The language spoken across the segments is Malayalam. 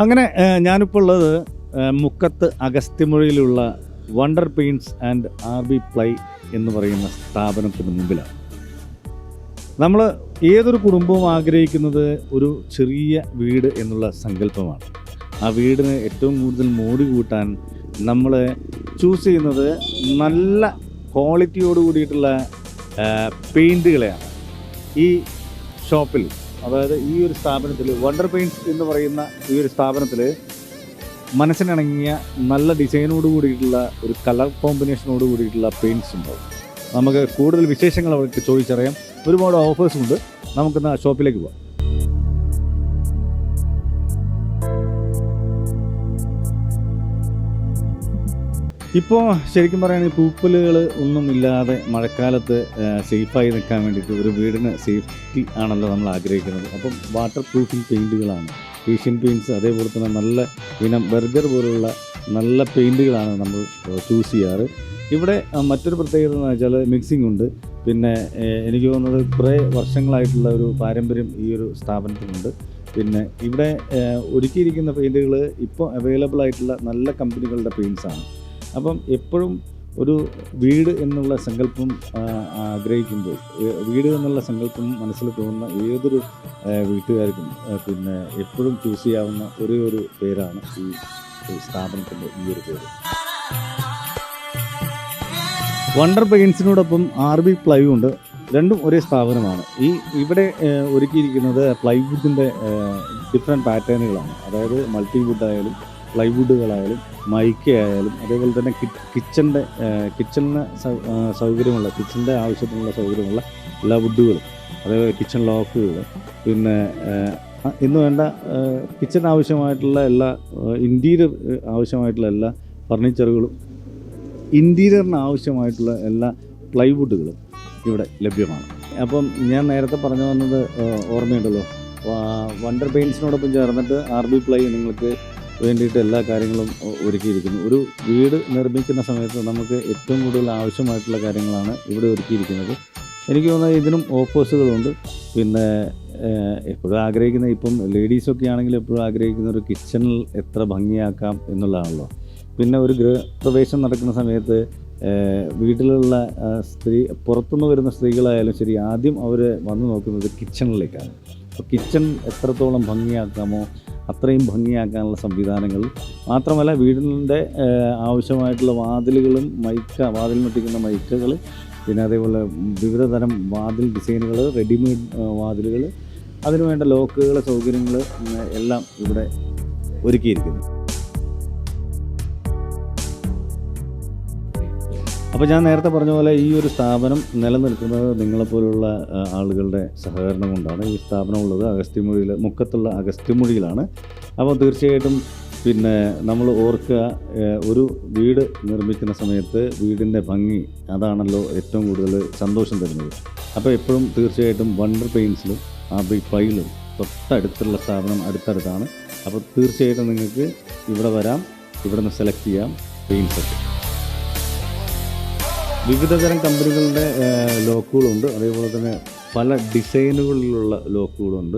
അങ്ങനെ ഞാനിപ്പോൾ ഉള്ളത് മുക്കത്ത് അഗസ്ത്യമുഴയിലുള്ള wonder paints and R B ply എന്ന് പറയുന്ന സ്ഥാപനത്തിന് മുമ്പിലാണ്. നമ്മൾ ഏതൊരു കുടുംബവും ആഗ്രഹിക്കുന്നത് ഒരു ചെറിയ വീട് എന്നുള്ള സങ്കല്പമാണ്. ആ വീടിന് ഏറ്റവും കൂടുതൽ മോടി കൂട്ടാൻ നമ്മൾ ചൂസ് ചെയ്യുന്നത് നല്ല ക്വാളിറ്റിയോട് കൂടിയിട്ടുള്ള പെയിന്റുകളെയാണ് ഈ ഷോപ്പിൽ അതായത് ഈ ഒരു സ്ഥാപനത്തിൽ വണ്ടർ പെയിൻസ് എന്ന് പറയുന്ന ഈ ഒരു സ്ഥാപനത്തിൽ മനസ്സിനിണങ്ങിയ നല്ല ഡിസൈനോട് കൂടിയിട്ടുള്ള ഒരു കളർ കോമ്പിനേഷനോട് കൂടിയിട്ടുള്ള പെയിന്റ്സ് ഉണ്ടാവും. നമുക്ക് കൂടുതൽ വിശേഷങ്ങൾ അവർക്ക് ചോദിച്ചറിയാം. ഒരുപാട് ഓഫേഴ്സും ഉണ്ട്. നമുക്കിന്ന് ഷോപ്പിലേക്ക് പോവാം. ഇപ്പോൾ ശരിക്കും പറയുകയാണെങ്കിൽ പൂപ്പലുകൾ ഒന്നും ഇല്ലാതെ മഴക്കാലത്ത് സേഫായി നിൽക്കാൻ വേണ്ടിയിട്ട് ഒരു വീടിന് സേഫ്റ്റി ആണല്ലോ നമ്മൾ ആഗ്രഹിക്കുന്നത്. അപ്പം വാട്ടർ പ്രൂഫിംഗ് പെയിന്റുകളാണ് ഏഷ്യൻ പെയിന്റ്സ് അതേപോലെ തന്നെ നല്ല ഇനം ബർഗർ പോലുള്ള നല്ല പെയിന്റുകളാണ് നമ്മൾ ചൂസ് ചെയ്യാറ്. ഇവിടെ മറ്റൊരു പ്രത്യേകത എന്ന് വെച്ചാൽ മിക്സിംഗ് ഉണ്ട്. പിന്നെ എനിക്ക് തോന്നുന്നത് കുറേ വർഷങ്ങളായിട്ടുള്ള ഒരു പാരമ്പര്യം ഈ ഒരു സ്ഥാപനത്തിനുണ്ട് പിന്നെ ഇവിടെ ഒരുക്കിയിരിക്കുന്ന പെയിന്റുകൾ ഇപ്പോൾ അവൈലബിൾ ആയിട്ടുള്ള നല്ല കമ്പനികളുടെ പെയിന്റ്സ് ആണ് അപ്പം എപ്പോഴും ഒരു വീട് എന്നുള്ള സങ്കല്പം ആഗ്രഹിക്കുമ്പോൾ വീട് എന്നുള്ള സങ്കല്പം മനസ്സിൽ തോന്നുന്ന ഏതൊരു വീട്ടുകാർക്കും പിന്നെ എപ്പോഴും ചൂസ് ചെയ്യാവുന്ന ഒരേ ഒരു പേരാണ് ഈ സ്ഥാപനത്തിന്റെ ഈ ഒരു പേര്. വണ്ടർ പെയിൻസിനോടൊപ്പം ആർ ബി പ്ലൈവ് ഉണ്ട്. രണ്ടും ഒരേ സ്ഥാപനമാണ്. ഈ ഇവിടെ ഒരുക്കിയിരിക്കുന്നത് പ്ലൈവുഡിന്റെ ഡിഫറെന്റ് പാറ്റേണുകളാണ് അതായത് മൾട്ടിവുഡ് ആയാലും പ്ലൈവുഡുകളായാലും മൈക്ക ആയാലും അതേപോലെ തന്നെ കിച്ചന്റെ കിച്ചണിന് സൗകര്യമുള്ള കിച്ചന്റെ ആവശ്യത്തിനുള്ള സൗകര്യമുള്ള എല്ലാ വുഡുകളും അതേപോലെ കിച്ചൺ ലോക്കുകൾ പിന്നെ ഇന്ന് വേണ്ട കിച്ചൺ ആവശ്യമായിട്ടുള്ള എല്ലാ ഇന്റീരിയർ ആവശ്യമായിട്ടുള്ള എല്ലാ ഫർണിച്ചറുകളും ഇന്റീരിയറിന് ആവശ്യമായിട്ടുള്ള എല്ലാ പ്ലൈവുഡുകളും ഇവിടെ ലഭ്യമാണ്. അപ്പം ഞാൻ നേരത്തെ പറഞ്ഞു വന്നത് ഓർമ്മയുണ്ടല്ലോ വണ്ടർ പെയിൻസിനോടൊപ്പം ചേർന്നിട്ട് ആർ ബി പ്ലൈ നിങ്ങൾക്ക് വേണ്ടിയിട്ട് എല്ലാ കാര്യങ്ങളും ഒരുക്കിയിരിക്കുന്നു. ഒരു വീട് നിർമ്മിക്കുന്ന സമയത്ത് നമുക്ക് ഏറ്റവും കൂടുതൽ ആവശ്യമായിട്ടുള്ള കാര്യങ്ങളാണ് ഇവിടെ ഒരുക്കിയിരിക്കുന്നത്. എനിക്ക് തോന്നുന്നത് ഇതിനും ഓഫേഴ്സുകളുണ്ട് പിന്നെ എപ്പോഴും ആഗ്രഹിക്കുന്ന ഇപ്പം ലേഡീസൊക്കെ ആണെങ്കിൽ എപ്പോഴും ആഗ്രഹിക്കുന്ന ഒരു കിച്ചണിൽ എത്ര ഭംഗിയാക്കാം എന്നുള്ളതാണല്ലോ. പിന്നെ ഒരു ഗൃഹപ്രവേശം നടക്കുന്ന സമയത്ത് വീട്ടിലുള്ള സ്ത്രീ പുറത്തുനിന്ന് വരുന്ന സ്ത്രീകളായാലും ശരി ആദ്യം അവർ വന്നു നോക്കുന്നത് കിച്ചണിലേക്കാണ്. കിച്ചൺ എത്രത്തോളം ഭംഗിയാക്കാമോ അത്രയും ഭംഗിയാക്കാനുള്ള സംവിധാനങ്ങൾ. മാത്രമല്ല വീടിന്റെ ആവശ്യമായിട്ടുള്ള വാതിലുകളും മൈക്ക വാതിൽ മുട്ടിക്കുന്ന മൈക്കകൾ പിന്നെ അതേപോലെ വിവിധ തരം വാതിൽ ഡിസൈനുകൾ റെഡിമെയ്ഡ് വാതിലുകൾ അതിനുവേണ്ട ലോക്കുകൾ സൗകര്യങ്ങൾ എല്ലാം ഇവിടെ ഒരുക്കിയിരിക്കുന്നു. അപ്പോൾ ഞാൻ നേരത്തെ പറഞ്ഞ പോലെ ഈ ഒരു സ്ഥാപനം നിലനിൽക്കുന്നത് നിങ്ങളെപ്പോലുള്ള ആളുകളുടെ സഹകരണം കൊണ്ടാണ്. ഈ സ്ഥാപനം ഉള്ളത് അഗസ്ത്യമൊഴിയിൽ മുക്കത്തുള്ള അഗസ്ത്യമൊഴിയിലാണ്. അപ്പോൾ തീർച്ചയായിട്ടും പിന്നെ നമ്മൾ ഓർക്കുക ഒരു വീട് നിർമ്മിക്കുന്ന സമയത്ത് വീടിന്റെ ഭംഗി അതാണല്ലോ ഏറ്റവും കൂടുതൽ സന്തോഷം തരുന്നത്. അപ്പോൾ എപ്പോഴും തീർച്ചയായിട്ടും വണ്ടർ പെയിൻസിലും ആ ബി പൈലും തൊട്ടടുത്തുള്ള സ്ഥാപനം അടുത്തടുത്താണ്. അപ്പോൾ തീർച്ചയായിട്ടും നിങ്ങൾക്ക് ഇവിടെ വരാം ഇവിടെ നിന്ന് സെലക്ട് ചെയ്യാം പെയിൻസ് ഒക്കെ. വിവിധതരം കമ്പനികളുടെ ലോക്കുകളുണ്ട്. അതേപോലെ തന്നെ പല ഡിസൈനുകളിലുള്ള ലോക്കുകളുണ്ട്.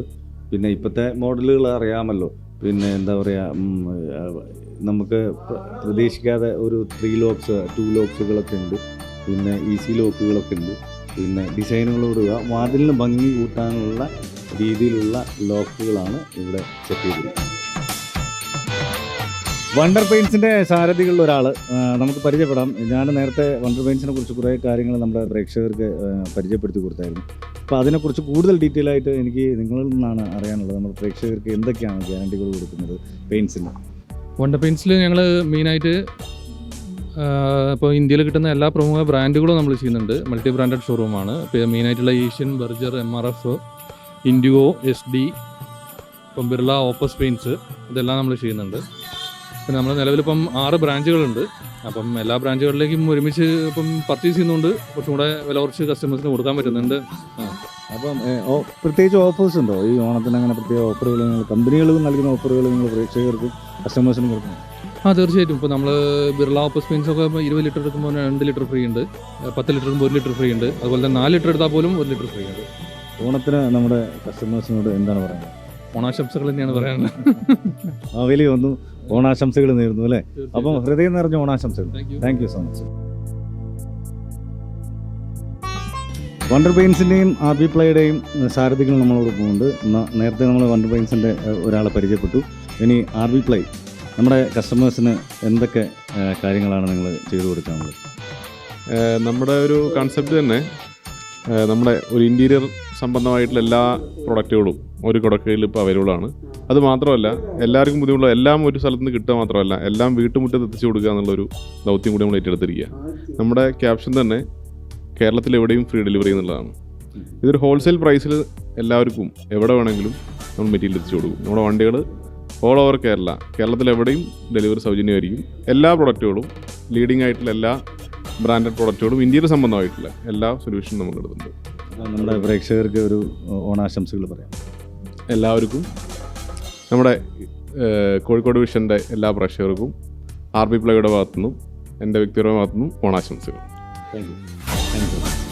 പിന്നെ ഇപ്പോഴത്തെ മോഡലുകൾ അറിയാമല്ലോ. പിന്നെ എന്താ പറയുക നമുക്ക് പ്ര- പ്രതീക്ഷിക്കാതെ ഒരു ത്രീ ലോക്സ് ടു ലോക്സുകളൊക്കെ ഉണ്ട്. പിന്നെ ഈസി ലോക്കുകളൊക്കെ ഉണ്ട്. പിന്നെ ഡിസൈനുകളോട് വാതിലിന് ഭംഗി കൂട്ടാനുള്ള രീതിയിലുള്ള ലോക്കുകളാണ് ഇവിടെ സെറ്റ് ചെയ്തിരിക്കുന്നത്. വണ്ടർ പെയിൻസിന്റെ സാരഥികളിൽ ഒരാൾ നമുക്ക് പരിചയപ്പെടാം. ഞാൻ നേരത്തെ വണ്ടർ പെയിൻസിനെ കുറിച്ച് കുറേ കാര്യങ്ങൾ നമ്മുടെ പ്രേക്ഷകർക്ക് പരിചയപ്പെടുത്തി കൊടുത്തായിരുന്നു. അപ്പോൾ അതിനെക്കുറിച്ച് കൂടുതൽ ഡീറ്റെയിൽ ആയിട്ട് എനിക്ക് നിങ്ങളിൽ നിന്നാണ് അറിയാനുള്ളത്. നമ്മുടെ പ്രേക്ഷകർക്ക് എന്തൊക്കെയാണ് ഗ്യാരണ്ടികൾ കൊടുക്കുന്നത് പെയിൻസിന് വണ്ടർ പെയിൻസിൽ ഞങ്ങൾ മെയിനായിട്ട് ഇപ്പോൾ ഇന്ത്യയിൽ കിട്ടുന്ന എല്ലാ പ്രമുഖ ബ്രാൻഡുകളും നമ്മൾ ചെയ്യുന്നുണ്ട്. മൾട്ടി ബ്രാൻഡഡ് ഷോറൂമാണ് മെയിനായിട്ടുള്ള Asian Berger M R F Indigo S D ഇപ്പം ബിർള ഓപ്പസ് പെയിൻസ് ഇതെല്ലാം നമ്മൾ ചെയ്യുന്നുണ്ട്. പിന്നെ നമ്മുടെ നിലവിലിപ്പം ആറ് ബ്രാഞ്ചുകളുണ്ട്. അപ്പം എല്ലാ ബ്രാഞ്ചുകളിലേക്കും ഒരുമിച്ച് ഇപ്പം പർച്ചേസ് ചെയ്യുന്നതുകൊണ്ട് കുറച്ചും കൂടെ വില കുറച്ച് കസ്റ്റമേഴ്സിന് കൊടുക്കാൻ പറ്റുന്നുണ്ട്. അപ്പം പ്രത്യേകിച്ച് ഓഫേഴ്സ് ഉണ്ടോ? ഈ ഓണത്തിന് അങ്ങനെ പ്രത്യേക ഓഫറുകൾ നിങ്ങൾ കമ്പനികൾ നൽകുന്ന ഓഫറുകൾ നിങ്ങൾ പ്രേക്ഷകർക്കും കസ്റ്റമേഴ്സിനും കൊടുക്കുന്നു ആ തീർച്ചയായിട്ടും. ഇപ്പോൾ നമ്മൾ ബിർള ഓപ്പസ് പെയിൻസ് ഒക്കെ ഇരുപത് ലിറ്റർ എടുക്കുമ്പോൾ രണ്ട് ലിറ്റർ ഫ്രീ ഉണ്ട്. പത്ത് ലിറ്റർ ഒരു ലിറ്റർ ഫ്രീ ഉണ്ട്. അതുപോലെ തന്നെ നാല് ലിറ്റർ എടുത്താൽ പോലും ഒരു ലിറ്റർ ഫ്രീ ഉണ്ട് ഓണത്തിന് നമ്മുടെ കസ്റ്റമേഴ്സിനോട് എന്താണ് പറയുന്നത്? ഓണാശംസകൾ തന്നെയാണ് പറയുന്നത്. അവയിൽ വന്നു ഓണാശംസകൾ നേരുന്നു അല്ലേ? അപ്പം ഹൃദയം നിറഞ്ഞ ഓണാശംസകൾ. Thank thank you so much wonder പെയിൻസിന്റെയും R B പ്ലേയുടെയും സാരഥികൾ നമ്മളോട് പോകുന്നുണ്ട്. ന- നേരത്തെ നമ്മൾ വണ്ടർ പെയിൻസിന്റെ ഒരാളെ പരിചയപ്പെട്ടു. ഇനി ആർ ബി പ്ലേ നമ്മുടെ കസ്റ്റമേഴ്സിന് എന്തൊക്കെ കാര്യങ്ങളാണ് നിങ്ങൾ ചെയ്തു കൊടുക്കാനുള്ളത്? നമ്മുടെ ഒരു കൺസെപ്റ്റ് തന്നെ നമ്മുടെ ഒരു ഇന്റീരിയർ സംബന്ധമായിട്ടുള്ള എല്ലാ പ്രൊഡക്റ്റുകളും ഒരു കുടക്കയിൽ ഇപ്പോൾ അവൈലബിൾ ആണ്. അത് മാത്രമല്ല എല്ലാവർക്കും ബുദ്ധിമുട്ടുള്ള എല്ലാം ഒരു സ്ഥലത്ത് നിന്ന് കിട്ടുക മാത്രമല്ല എല്ലാം വീട്ടുമുറ്റത്ത് എത്തിച്ചു കൊടുക്കുക എന്നുള്ളൊരു ദൗത്യം കൂടി നമ്മൾ ഏറ്റെടുത്തിരിക്കുക. നമ്മുടെ ക്യാപ്ഷൻ തന്നെ കേരളത്തിൽ എവിടെയും ഫ്രീ ഡെലിവറി എന്നുള്ളതാണ്. ഇതൊരു ഹോൾസെയിൽ പ്രൈസിൽ എല്ലാവർക്കും എവിടെ വേണമെങ്കിലും നമ്മൾ മെറ്റീരിയൽ എത്തിച്ചു കൊടുക്കും. നമ്മുടെ വണ്ടികൾ ഓൾ ഓവർ കേരള കേരളത്തിൽ എവിടെയും ഡെലിവറി സൗജന്യമായിരിക്കും. എല്ലാ പ്രൊഡക്റ്റുകളും ലീഡിംഗ് ആയിട്ടുള്ള എല്ലാ ബ്രാൻഡഡ് പ്രൊഡക്റ്റുകളും ഇന്ത്യയിൽ സംബന്ധമായിട്ടുള്ള എല്ലാ സൊല്യൂഷനും നമുക്ക് എടുക്കുന്നുണ്ട് നമ്മുടെ പ്രേക്ഷകർക്ക് ഒരു ഓണാശംസകൾ പറയാം. എല്ലാവർക്കും നമ്മുടെ കോഴിക്കോട് വിഷന്റെ എല്ലാ പ്രേക്ഷകർക്കും ആർ ബി പ്ലയുടെ ഭാഗത്തുനിന്നും എന്റെ വ്യക്തിപരമായ ഭാഗത്തുനിന്നും ഓണാശംസകൾ. Thank you thank you